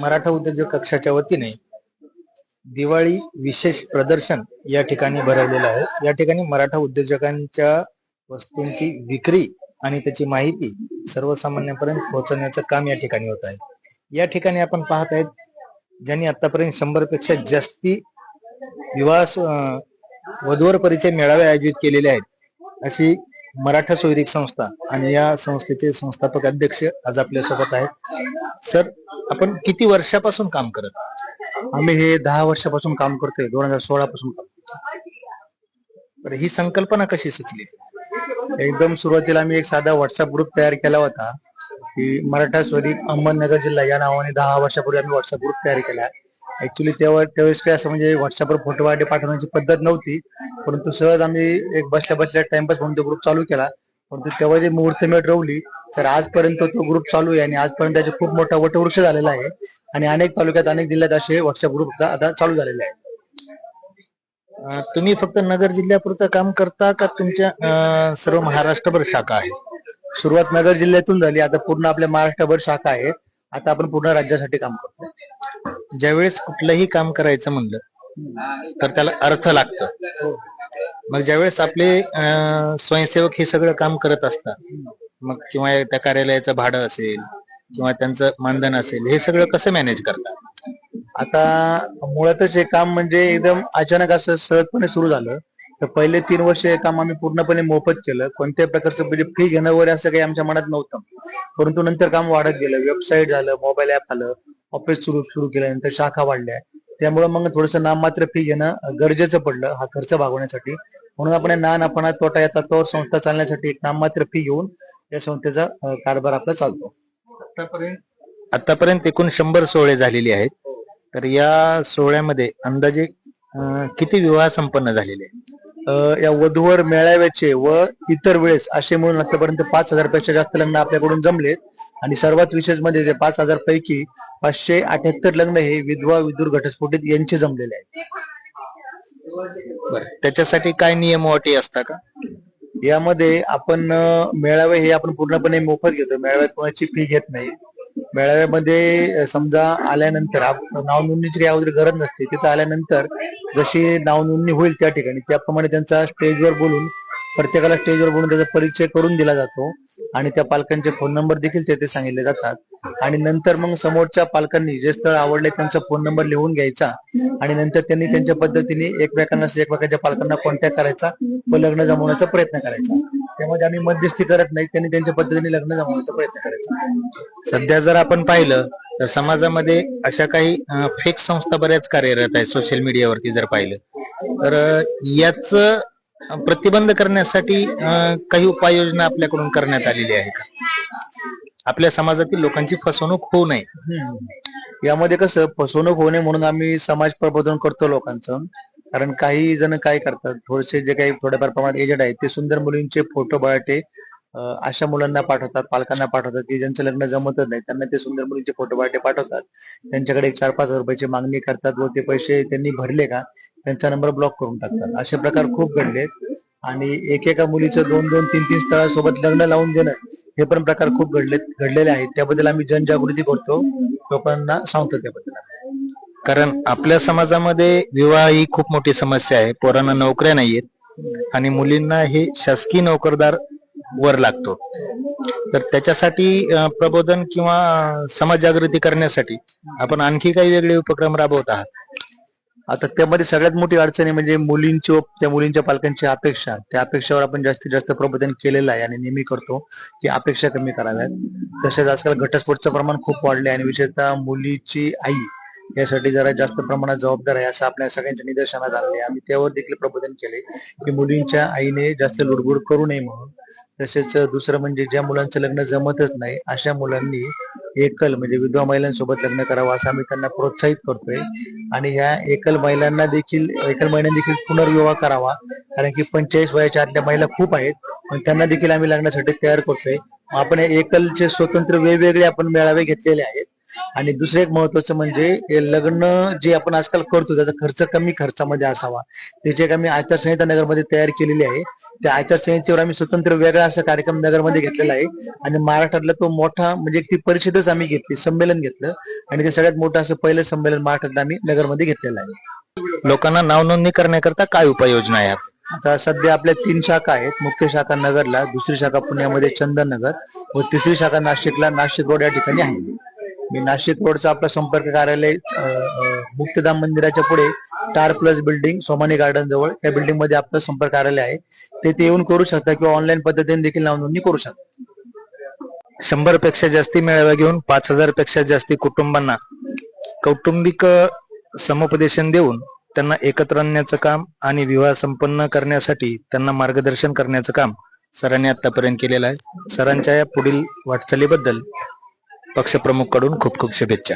मराठा उद्योजक कक्षाच्या वतीने दिवाळी विशेष प्रदर्शन या ठिकाणी भरवलेलं आहे. या ठिकाणी मराठा उद्योजकांच्या वस्तूंची विक्री आणि त्याची माहिती सर्वसामान्यांपर्यंत पोहोचवण्याचं काम या ठिकाणी होत आहे. या ठिकाणी आपण पाहत आहेत ज्यांनी आतापर्यंत शंभरपेक्षा जास्ती विवाह वधूवर परिचय मेळावे आयोजित केलेले आहेत. अशी मराठा सोयरीक संस्था आणि या संस्थेचे संस्थापक अध्यक्ष आज आपल्यासोबत आहेत. सर आपण किती वर्षापासून काम करत आम्ही हे दहा वर्षापासून काम करतोय दोन हजार सोळा पासून ही संकल्पना कशी सुचली? एकदम सुरुवातीला आम्ही एक साधा व्हॉट्सअप ग्रुप तयार केला होता की मराठा स्वरीप अहमदनगर जिल्हा या नावाने दहा वर्षापूर्वी आम्ही व्हॉट्सअप ग्रुप तयार केला. ऍक्च्युली तेव्हा त्यावेळेस काय असं म्हणजे व्हॉट्सअपवर फोटो वाटे पाठवण्याची पद्धत नव्हती. परंतु सहज आम्ही एक बसल्या बसल्या टाइमपास म्हणून तो ग्रुप चालू केला. परंतु तेव्हा जे मुहूर्तमेट रवली तर आजपर्यंत तो ग्रुप चालू आहे आणि आजपर्यंत त्याचे खूप मोठा वटवृक्ष झालेला आहे. आणि अनेक तालुक्यात अनेक जिल्ह्यात असे व्हॉट्सअप ग्रुप आता चालू झालेले आहे तुम्ही फक्त नगर जिल्ह्यापुरतं काम करता का तुमच्या सर्व महाराष्ट्रभर शाखा आहे सुरुवात नगर जिल्ह्यातून झाली आता पूर्ण आपल्या महाराष्ट्रभर शाखा आहे आता आपण पूर्ण राज्यासाठी काम करतो. ज्यावेळेस कुठलंही काम करायचं म्हणलं तर त्याला अर्थ लागतं. मग ज्यावेळेस आपले स्वयंसेवक हे सगळं काम करत असतात मग किंवा त्या कार्यालयाचं भाडं असेल किंवा त्यांचं मानधन असेल हे सगळं कसं मॅनेज करतात? आता मुळातच हे काम म्हणजे एकदम अचानक असं सहजपणे सुरू झालं. तर पहिले तीन वर्ष हे काम आम्ही पूर्णपणे मोफत केलं. कोणत्याही प्रकारचं म्हणजे फी घेणं वगैरे असं काही आमच्या मनात नव्हतं. परंतु नंतर काम वाढत गेलं. वेबसाईट झालं मोबाईल ऍप आलं ऑफिस सुरू सुरू केल्यानंतर शाखा वाढल्या त्यामुळे मग थोडंसं नाममात्र फी घेणं गरजेचं पडलं हा खर्च भागवण्यासाठी. म्हणून आपण ना नफा तोटा या तत्वावर संस्था चालण्यासाठी एक नाममात्र फी घेऊन या संस्थेचा कारभार आपला चालतो. आतापर्यंत? आतापर्यंत एकूण शंभर सोहळे झालेले आहेत. तर या सोहळ्यामध्ये अंदाजे किती विवाह संपन्न झालेले आहेत? या वधूवर मेळाव्याचे व इतर वेळेस असे म्हणून आतापर्यंत पाच हजारपेक्षा जास्त लग्न आपल्याकडून जमलेत. आणि सर्वात विशेष म्हणजे पाच हजार पैकी पाचशे अठ्याहत्तर लग्न हे विधवा विदूर घटस्फोटित यांचे जमलेले आहेत. बरं त्याच्यासाठी काय नियम अटी असतात का? यामध्ये आपण मेळावे हे आपण पूर्णपणे मोफत घेतो. मेळाव्यात कोणाची फी घेत नाही. मेळाव्यामध्ये समजा आल्यानंतर नावनोंदणीची नाव नोंदणीची काही अगोदर गरज नसते. तिथं आल्यानंतर जशी नाव नोंदणी होईल त्या ठिकाणी त्याप्रमाणे त्यांचा स्टेजवर बोलून प्रत्येकाला स्टेजवर बोलून त्याचा परिचय करून दिला जातो. आणि त्या पालकांचे फोन नंबर देखील तेथे सांगितले जातात. आणि नंतर मग समोरच्या पालकांनी जे स्थळ आवडले त्यांचा फोन नंबर लिहून घ्यायचा. आणि नंतर त्यांनी त्यांच्या पद्धतीने एकमेकांना एकमेकांच्या पालकांना कॉन्टॅक्ट करायचा व लग्न जमवण्याचा प्रयत्न करायचा. त्यामध्ये आम्ही मध्यस्थी करत नाही त्यांनी त्यांच्या पद्धतीने लग्न जमवण्याचा प्रयत्न करायचा. सध्या जर आपण पाहिलं तर समाजामध्ये अशा काही फेक संस्था बऱ्याच कार्यरत आहेत सोशल मीडियावरती जर पाहिलं तर याच प्रतिबंध करण्यासाठी काही उपाययोजना आपल्याकडून करण्यात आलेली आहे का? आपल्या समाजातील लोकांची फसवणूक होऊ नये. यामध्ये कसं फसवणूक होऊ नये म्हणून आम्ही समाज प्रबोधन करतो लोकांचं. कारण काही जण काय करतात थोडेसे जे काही थोड्याफार प्रमाणात एजंट आहेत ते सुंदर मुलींचे फोटो बाळटे अशा मुलांना पाठवतात पालकांना पाठवतात की ज्यांचं लग्न जमतच नाही त्यांना ते सुंदर मुलींचे फोटो बाटे पाठवतात. त्यांच्याकडे एक चार पाच हजार रुपयाची मागणी करतात व ते पैसे त्यांनी भरले का त्यांचा नंबर ब्लॉक करून टाकतात. असे प्रकार खूप घडलेत आणि एकेका मुलीचं दोन दोन तीन तीन स्थळासोबत लग्न लावून देणं हे पण प्रकार खूप घडले घडलेले आहेत. त्याबद्दल आम्ही जनजागृती करतो. लोकांना सांगतो त्याबद्दल. कारण आपल्या समाजामध्ये विवाह ही खूप मोठी समस्या आहे. पोरांना नोकऱ्या नाहीयेत आणि मुलींना हे शासकीय नोकरदार वर लागतो. तर त्याच्यासाठी प्रबोधन किंवा समाज जागृती करण्यासाठी आपण आणखी काही वेगळे उपक्रम राबवत आहात. आता त्यामध्ये सगळ्यात मोठी अडचणी म्हणजे मुलींची व त्या मुलींच्या पालकांची अपेक्षा. त्या अपेक्षावर आपण जास्तीत जास्त प्रबोधन केलेलं आहे आणि नेहमी करतो की अपेक्षा कमी कराव्यात. तसेच आजकाल घटस्फोटचं प्रमाण खूप वाढले आणि विशेषतः मुलीची आई यासाठी जरा जास्त प्रमाणात जबाबदार आहे असं आपल्या सगळ्यांच्या निदर्शनात आले आम्ही त्यावर देखील प्रबोधन केले की मुलींच्या आईने जास्त लुडबुड करू नये म्हणून. तसेच दुसरं म्हणजे ज्या मुलांचं लग्न जमतच नाही अशा मुलांनी एकल म्हणजे विधवा महिलांसोबत लग्न करावं असं आम्ही त्यांना प्रोत्साहित करतोय. आणि ह्या एकल महिलांना देखील एकल महिलांना देखील पुनर्विवाह करावा. कारण की पंचेचाळीस वयाच्या आतल्या महिला खूप आहेत. पण त्यांना देखील आम्ही लग्नासाठी तयार करतोय. आपण एकलचे स्वतंत्र वेगवेगळे आपण मेळावे घेतलेले आहेत. आणि दुसरं एक महत्वाचं म्हणजे हे लग्न जे आपण आजकाल करतो त्याचा खर्च कमी खर्चामध्ये असावा. त्याची एक आम्ही आचारसंहिता नगरमध्ये तयार केलेली आहे त्या आचारसंहितेवर आम्ही स्वतंत्र वेगळा असा कार्यक्रम नगरमध्ये घेतलेला आहे. आणि महाराष्ट्रातला तो मोठा म्हणजे ती परिषदच आम्ही घेतली संमेलन घेतलं. आणि ते सगळ्यात मोठं असं पहिलं संमेलन महाराष्ट्रात आम्ही नगरमध्ये घेतलेलं आहे. लोकांना नाव नोंदणी करण्याकरता काय उपाययोजना आहे आता सध्या आपल्या तीन शाखा आहेत. मुख्य शाखा नगरला दुसरी शाखा पुण्यामध्ये चंदन नगर व तिसरी शाखा नाशिकला. नाशिक रोड या ठिकाणी आहे. मी नाशिक रोडचा आपला संपर्क कार्यालय मुक्तधाम मंदिराच्या पुढे Star Plus building Somani garden जवळ. त्या बिल्डिंगमध्ये आपलं संपर्क कार्यालय आहे. तेथे येऊन करू शकता किंवा ऑनलाईन पद्धतीने देखील नावनोंदणी करू शकता. शंभरपेक्षा जास्ती मेळाव्या घेऊन पाच हजारपेक्षा जास्ती कुटुंबांना कौटुंबिक समुपदेशन देऊन त्यांना एकत्र आणण्याचं काम आणि विवाह संपन्न करण्यासाठी त्यांना मार्गदर्शन करण्याचं काम सरांनी आतापर्यंत केलेलं आहे. सरांच्या या पुढील वाटचालीबद्दल पक्षप्रमुखकडून खूप खूप शुभेच्छा.